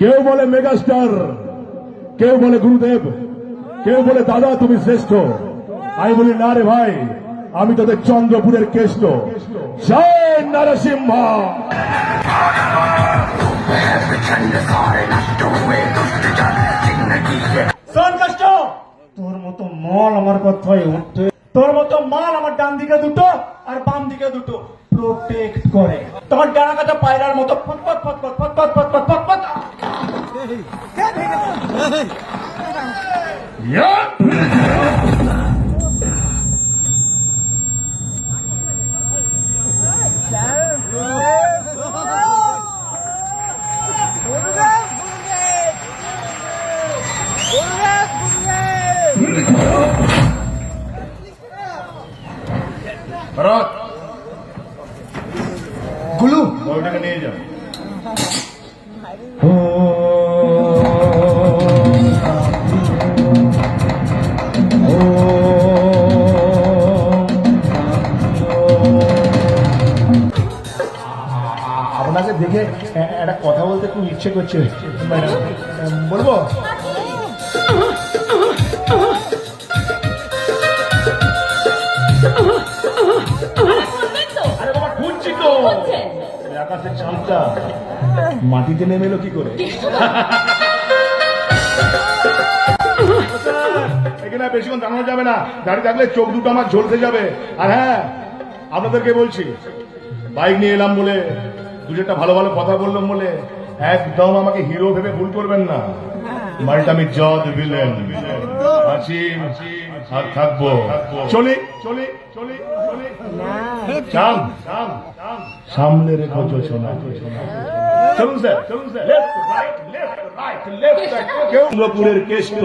কেউ বলে মেগাস্টার কেউ বলে গুরুদেব কেউ বলে দাদা তুমি শ্রেষ্ঠ। আমি বলি না রে ভাই আমি তোদের চন্দ্রপুরের কেষ্ট। জয় নরসিংহ। তোর মতো মাল আমার কথায় উঠতে তোর মতো মাল আমার ডান দিকে দুটো আর বাম দিকে দুটো প্রোটেক্ট করে। তোমার ডানা কাটা পায়রার মতো 야! Barat. Gulu. Golden Age. Oh. দেখে একটা কথা বলতে খুব ইচ্ছে করছে। বলব? আকাশের চাঁদটা। মাটিতে নেমে এলো কি করে? এখানে বেশিক্ষণ দাঁড়ানো যাবে না। দাঁড়িয়ে থাকলে চোখ দুটো আমার ঝলসে যাবে। আর হ্যাঁ আপনাদেরকে বলছি বাইক নিয়ে এলাম বলে দু চারটা ভালো ভালো কথা বললাম বলে একদম আমাকে হিরো ভেবে ভুল করবেন না। মালটা আমি জজ ভিলেন। থাকব। চলি চলি চলি সামনে রেখো চলুন স্যার চলুন স্যার। কেউ চন্দ্রপুরের কেষ্ট।